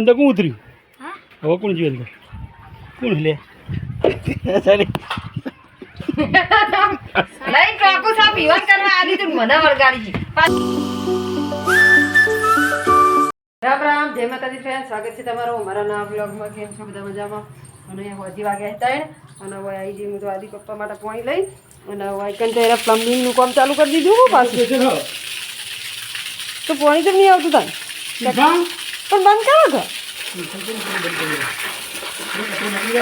અંદર કોણ ઉતર્યું? હા? હવે કોણ જોયું અંદર કોણ લે? સારી. લઈ ટોકું સા પીવન કરવા આલી તું મને વળગાડી રામ રામ જય માતાજી ફ્રેન્ડ સ્વાગત છે તમારું અમારા નવા બ્લોગમાં કેમ છો બધા મજામાં? અને હજી વાગ્યા ત્રણ. અને હવે આવી જઈ હું તો આદિ પપ્પા માટે પોણી લઈ. અને હવે કંઈ તો એના પ્લમ્બિંગનું કામ ચાલુ કરી દીધું પાછું. તો પોણી તો નહીં આવતું તાન. પણ બંધ કરો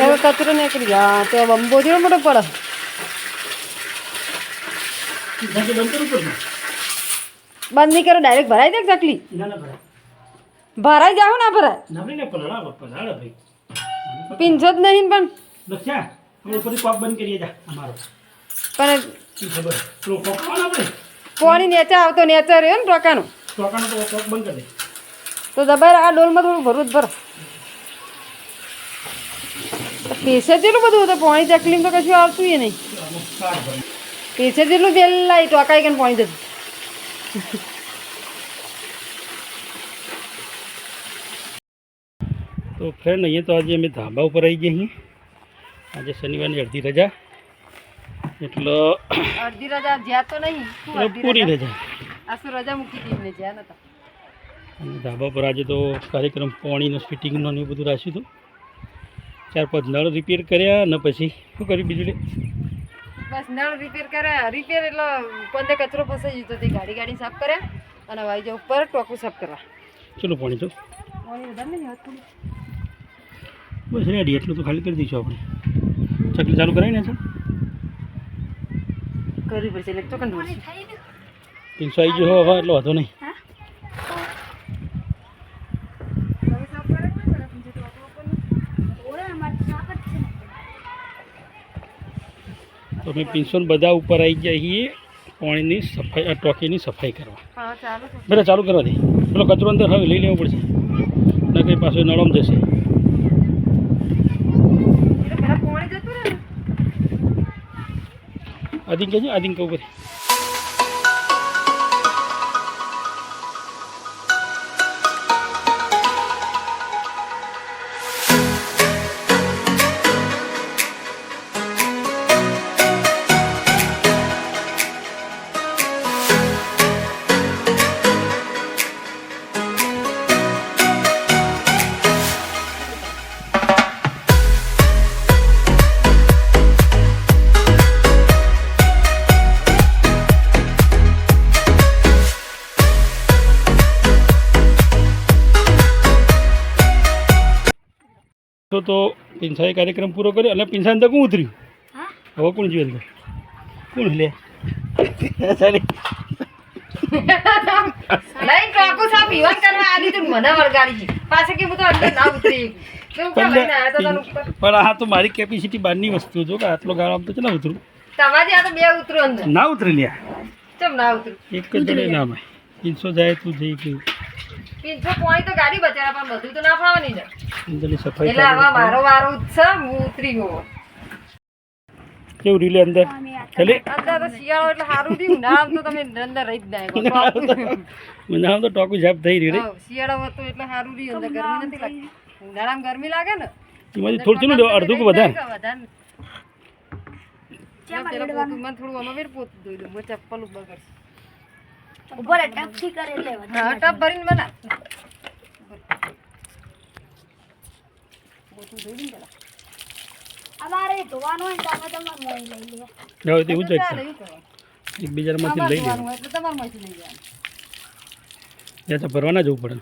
હવે કચરો નીકળી જા તો બંબો જેવો મોટો પડે. બંધ નહીં કરો ડાયરેક્ટ ભરાઈ દે ચકલી? ભરાઈ જાવ ના ભરાય. પીંછો જ નહીં પણ. પણ પાણી નેચા આવતો નેચા રહ્યો ને ટોકાનો. ચોકાનો તો બંધ કરી દે. તો દબાઈ આ ડોલમાં થોડું ભરું જ ભરો. પેસે જેટલું બધું હતું પાણી ચકલીમાં તો કશું આવતું એ નહીં. પેસે જેટલું પેલા ટોકાઈ કે પાણી જતું. તો ફ્રેન્ડ અહીંયા તો આજે અમે ધાબા ઉપર આવી ગયા આજે શનિવારની અડધી રજા. એટલે અડધી રજા જ્યાં તો નહીં પૂરી રજા? આશું આ શું રજા મૂકી દીધી? જ્યાં નતા. અને ધાબા પર આજે તો કાર્યક્રમ પાણીનો ફિટિંગનો ને બધું રાખ્યું હતું. ચાર પાંચ નળ રિપેર કર્યા અને પછી શું કર્યું બીજું લે બસ નળ રિપેર કર્યા. રિપેર એટલે પંદે કચરો ફસાઈ જતો તે ગાડી ગાડી સાફ કર્યા અને વાઈ જાવ ઉપર ટોકું સાફ કરવા ચલો પાણી તો બસ રેડી એટલું તો ખાલી કરી દઈશું આપણે. ચકલી ચાલુ કરાવીને છે કરવી પડશે તો ઢોળશે તીનસો આવી ગયો હવે એટલો વાંધો નહીં ઓરે અમારે સ્વાગત છે તો અમે પિન્સોન બધા ઉપર આવી ગયા છીએ પાણીની સફાઈ આ ટોકીની સફાઈ કરવા. બરાબર ચાલુ. કરવા દે. પેલો કચરો અંદર હવે લઈ લેવો પડશે. ના કંઈ પાછો નળમ જશે. આદિન કહેજો આદિન કહું પછી. તો તો પિંસાએ કાર્યક્રમ પૂરો કર્યો અને પિંસા અંદર કોણ ઉતર્યું? હવે કોણ જોયું અંદર કોણ લે? સારી લઈ ટોકું સા પીવન કરવા આલી તું મને વળગાડી છે. પાછા કે હું તો અંદર ના ઉતરી? તું ઉપર લઈને આવ્યા તો તને ઉપર. પણ આ તો મારી કેપેસિટી બહારની વસ્તુ જો કે આટલો ગાળો આમ તો ના ઉતરું? તમારે આ તો બે ઉતરો અંદર. ના ઉતરી લ્યા. ચમ ના ઉતરું? એક જ ના ભાઈ જાય તું જઈ ગયું પીંછો પાણી તો ગાડી બચારા પણ બધું તો ના ફાવવાની ને. એટલે આવા મારો વારો જ છે હું ઉતરી ગયો. કેવું રીલે અંદર? ચાલે. અંદર તો શિયાળો એટલે સારું થયું નામ તો તમે અંદર રહી જ ના શકો. તો ટોકું જાપ થઈ રહ્યું શિયાળો તો એટલે સારું રહ્યું અંદર ગરમી નથી લાગતી. ઉનાળામાં ગરમી લાગે ને? એમાંથી થોડું થોડું અડધું કે વધારે. વધારે મને થોડું આમાં વેર પોતું દઉં. ચપ્પલ ઉપર કરશું. ઉપર ટપથી કરી લેવા હા, ટપ ભરીને બના. પોતું ધોઈ દઉં પેલા. અમારે ધોવાનું હોય તો અમે તમારે મોઈ લઈ લઈએ હવે તેવું જ ચાલે, છે એવું કરવાનું. એકબીજામાંથી લઈ ધોવાનું એટલે તમારામાંથી લઈ જવાનું. ત્યાં તો ભરવા જવું પડે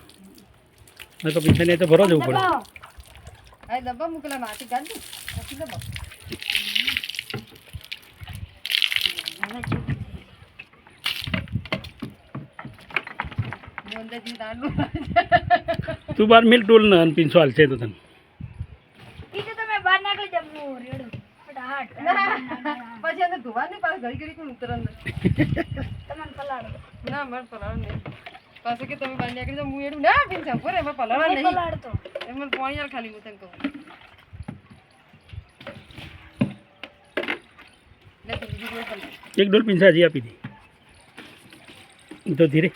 નહીં તો પૈસા નહીં તો ભરવા જવું પડે દબાવો. આ ડબ્બા મૂકેલા કાઢ પછી ડબ્બા. તું બાર મિલ ટોલ ને પિન્સો હાલ છે તો તને. ઈ તો તમે બહાર નાખી હું રેડું. પછી અંદર ધોવા નહીં પાછું ઘડી ઘડી કોણ ઉતરે અંદર? તમને પલાળો. ના મને પલાળો નહીં. પાછું કે તમે બહાર નીકળી જાઓ એડું ના પીન ચાપો રે એમાં પલાળવા નહીં નહીં. પલાળતો. એમાં પાણી આલ ખાલી હું તને કહું. લે તું બીજું કોઈ પલાળ. એક ડોલ પિન્સા આપી દે. તો ધીરે.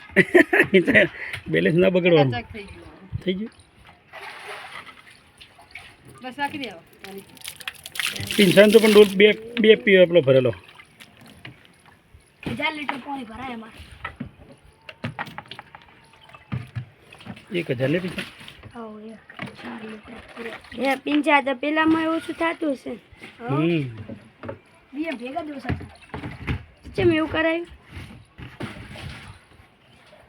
બેલેન્સ ના બગડવાનું. થઈ ગયું. પિંસાન તો પણ ડોલ બે બે પી પેલો ભરેલો. એક હજાર લે એ પિંચા તો પેલામાં ઓછું થતું હશે. ભેગા ચેમ એવું કરાયું?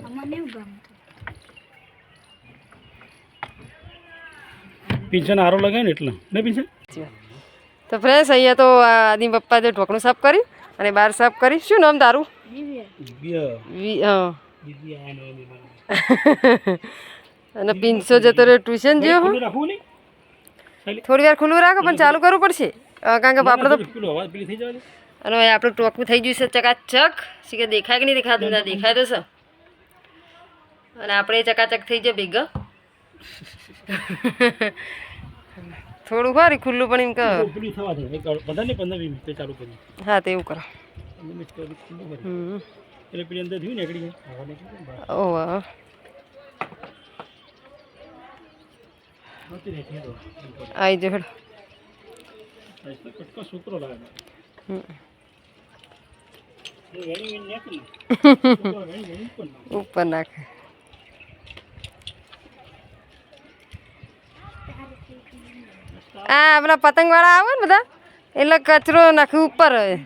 અમને એવું ગમતું પિંસાન હારો લગાવે ને એટલે. ને પિંચન તો ફ્રેન્ડ્સ અહીંયા તો આદિમ આદિ પપ્પા જે ઢોકણું સાફ કર્યું અને બહાર સાફ કરી શું નામ તારું? અને પિંચો જતો રહ્યો ટ્યુશન જેવો? થોડી વાર ખુલ્લું રાખો પણ ચાલુ કરવું પડશે. કારણ કે આપણે તો અને આપણું ટોકું થઈ ગયું છે ચકાચક. શી કે દેખાય કે નહીં દેખાતું? દેખાય તો છે. અને આપણે ચકાચક થઈ જાય ભેગા. થોડું ખરી ખુલ્લું પણ એમ કહો. ચાલુ કરી હા તેવું કરો. પંદર મિનિટ કરી ખુલ્લું કરી હમ. એટલે પેલી અંદર થયું જાય. હવા નીકળી જાય ને બહાર. ઓ વાહ. નહોતી રહેતી એ તો. આવી જો હેડો. આજ તો કટકો છોકરો લાગે. ઉપર નાખે. ઉપર નાખે આ આપણા પતંગ વાળા આવે ને બધા એટલે કચરો નાખે ઉપર હોય.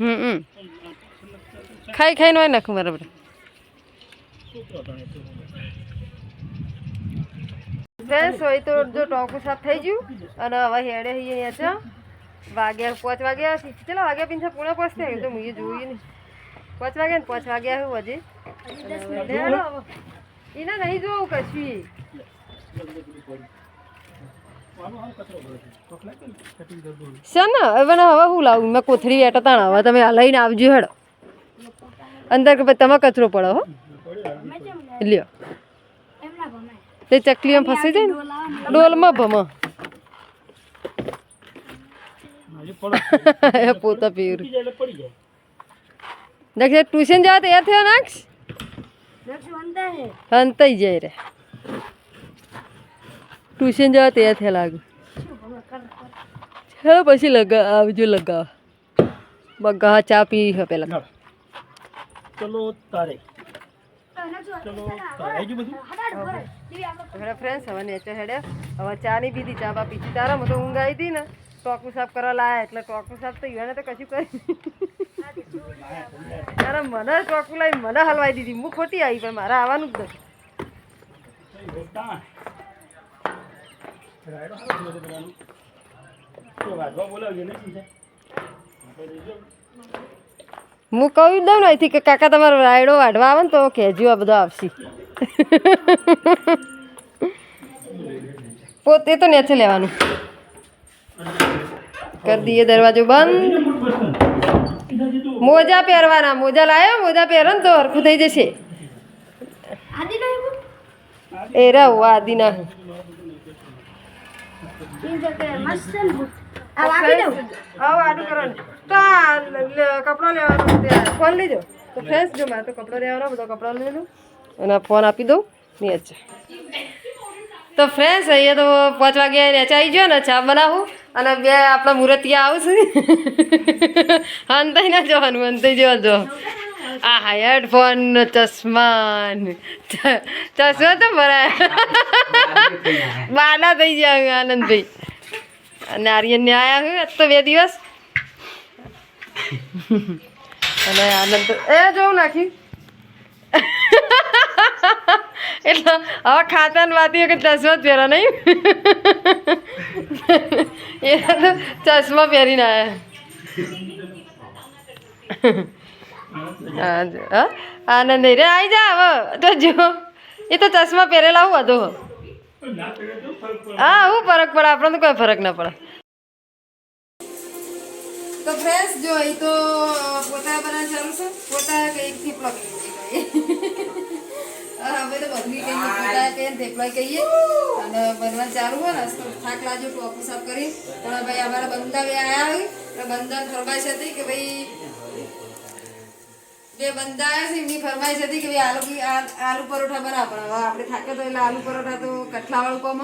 હમ હમ. ખાઈ ખાઈને હોય નાખું બરાબર. તો. હોય તો જો ટોકું સાફ થઈ ગયું અને હવે હેડે અહીંયા છે. વાગ્યા પાંચ વાગ્યા છે ચલો વાગ્યા પીને પૂણા પાંચ થયા તો મુએ જોયું નહીં. પાંચ વાગ્યા ને પાંચ વાગ્યા હું હજી. હવે હવે. એને નહીં જોવું કશું આનો હાલ કચરો ભરે છે. કોક લાગે ને, હવે ને હવે હું લાવું? મેં કોથળી એટા તાણા. હવે તમે આ લઈને આવજો હેડો. અંદર કે ભાઈ તમે કચરો પડો હો? લ્યો. તે ચકલી આમ ફસી જાય ને? ડોલમાં ભમા. પોતા પીર. દેખ ટ્યુશન જવા તૈયાર થયો વંદા હે. જાય રે. ટ્યુશન જવા તૈયાર થયા લાગે. હા પછી લગા આવજો લગાવ. બગા ચા પી હે પેલા. ચાલો. ચલો તારે. ચલો ફ્રેન્ડ્સ હવે નેચર હેડે. હવે ચા નહીં પીધી ચા બા પીધી. તારા મને તો ઊંઘ આવી હતી ને. ટોકું સાફ કરવા લાયા એટલે ટોકું સાફ થઈ ગયું. તો કશું કરી તારા મને ટોકું લાવી મને હલવાઈ દીધી. હું ખોટી આવી પણ મારે આવવાનું જ નથી. હું કહી દઉં ને અહીંથી કે કાકા તમારો રાયડો વાઢવા આવે ને તો કહેજો આ બધો આવશે. પોતે તો નેચે લેવાનું. કરી દઈએ દરવાજો બંધ. મોજા પહેરવાના મોજા લાયો મોજા પહેરો ને તો હરખું થઈ જશે. એ રહું છે ને બુટ. આ વાપી દઉં આવો આડું કરવાનું તો આ લ- કપડો લેવાનો ફોન લેજો તો ફ્રેશ જો મારે તો કપડો લેવાનો બધો કપડો લઈ અને ફોન આપી દઉં અચ્છા તો ફ્રેશ અહીંયા તો પાંચ વાગે રેચાઈ ગયો ને ચા બનાવું અને બે આપણા મુરતિયા આવશે અંતઈ ના જવાનું અંતઈ જવા જો આ હેડફોન ને ચશ્મા ચશ્મા તો ભરાય બાના થઈ જાય આનંદભાઈ અને આર્યનને આયા હું આજ તો બે દિવસ અને આનંદ એ જોઉં નાખી એટલે હવે ખાતાને વાતી કે ચશ્મા જ પહેરા નહીં એ તો ચશ્મા પહેરીને આવ્યા આનંદ રે આવી જા હવે તો જો, એ તો ચશ્મા પહેરેલા હું હતો હા, હું ફરક પડે, આપણને કોઈ ફરક ના પડે. તો ફ્રેન્ડ્સ જો, એ તો પોતા બનાવવાનું ચાલુ છે. પોતા કંઈક થેપલા કહીએ હવે તો બદલી કહીએ પોતા કહીએ થેપલા કહીએ અને બનવા ચાલુ હોય ને, તો થાક લાજો ટોપું સાફ કરી. પણ ભાઈ અમારા બંદા આવ્યા બંદા ફરમાઈશ હતી કે ભાઈ બે આવ્યા છે, એમની ફરમાઈશ હતી કે આલુ આલુ પરોઠા પણ હવે આપણે થાકે તો એટલે આલુ પરોઠા તો કઠલાવાળું કોમ,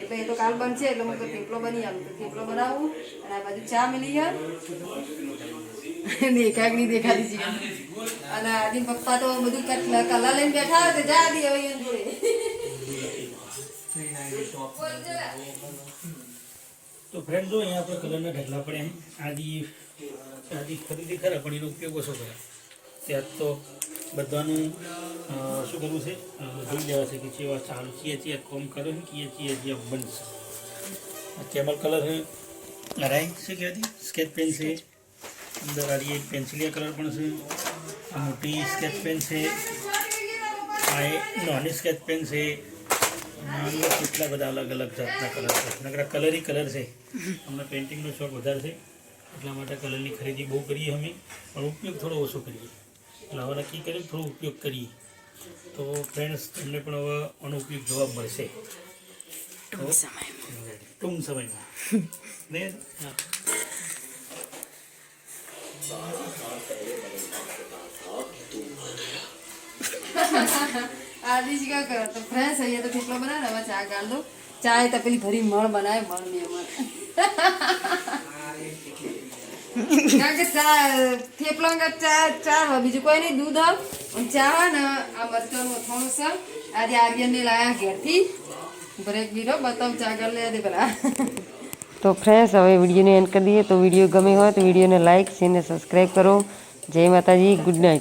એટલે એ તો કાલ બનશે, એટલે હું થેપલો બની આવું તો થેપલો બનાવું અને આ બાજુ ચા મિલી ગયા દેખાગડી દેખાતી છે અને આદિ પપ્પા તો બધું કલા લઈને બેઠા હોય તો જા આદિ, હવે એમ જોડે. તો ફ્રેન્ડ જો, અહીંયા આપણે કલરના ઢગલા પડ્યા આદિ આદિ ખરીદી ખરા, પણ એનો ઉપયોગ ઓછો કરે ત્યાં તો બધાનું શું કરવું છે? જોઈ લેવા છે કે જેવા ચાલુ ચીએ છીએ કોમ કરો છે કીએ છીએ જે બનશે. કેમલ કલર લડાઈ છે કે હતી સ્કેચ પેન છે. અંદર આડી એક પેન્સિલિયા કલર પણ છે. આ મોટી સ્કેચ પેન છે. આ એ નાની સ્કેચ પેન છે. અંદર કેટલા બધા અલગ અલગ જાતના કલર છે. નકરા કલરી કલર છે. અમને પેઇન્ટિંગનો શોખ વધારે છે. એટલા માટે કલરની ખરીદી બહુ કરીએ અમે. પણ ઉપયોગ થોડો ઓછો કરીએ. એટલે નક્કી કરીએ થોડો ઉપયોગ કરીએ. તો ફ્રેન્ડ્સ તમને પણ હવે આનો ઉપયોગ જોવા મળશે. ટૂંક સમયમાં. ને? હા. કા કરો તો ફ્રેશ અહીંયા તો થેપલો બનાવે હવે ચા ગાળ દો. ચા એ તપેલી ભરી મળ બનાવે મળની અમારે કારણ કે ચા, થેપલા વગર ચા ચા હોય બીજું કોઈ નહીં, દૂધ આવ. અને ચા હોય ને, આ મરચાનું અથાણું છે. આજે આર્યનને લાયા ઘેરથી. બ્રેક બીરો બતાવ ચા ગાળ લે દે પેલા. તો ફ્રેન્ડ્સ હવે વિડીયોને એન્ડ કરી દઈએ. તો વીડિયો ગમે હોય તો વિડીયોને લાઇક શેર ને સબસ્ક્રાઈબ કરો. જય માતાજી ગુડ નાઇટ